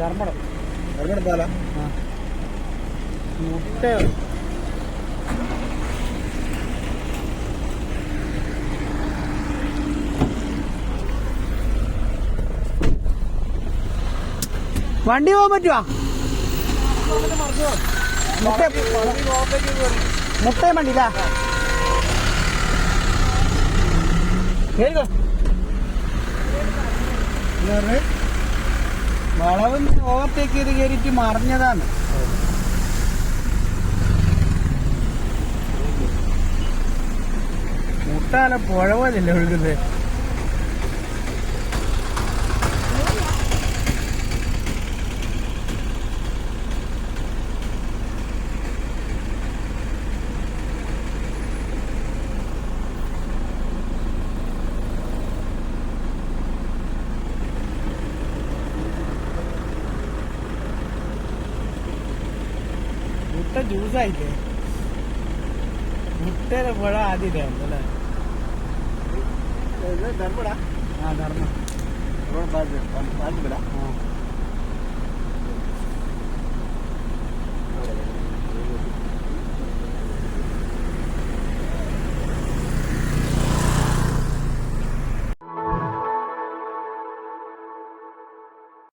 ധർമ്മടം. മുട്ട വണ്ടി പോകാൻ പറ്റുവാ? മുട്ടേ മുട്ടയും വണ്ടിയില്ല കേൾക്കോ വളവ് ഓവർടേക്ക് ചെയ്ത് കയറിയിട്ട് മറിഞ്ഞതാണ്. മുട്ടാല പുഴ ഒഴുകുന്നത്? മുട്ട ജ്യൂസായില്ലേ? മുട്ടയുടെ പുഴ ആദ്യം ഇതായിരുന്നു അല്ലേ ധർമ്മടാ. ആ ധർമ്മ. പാൽപ്പിട ആ.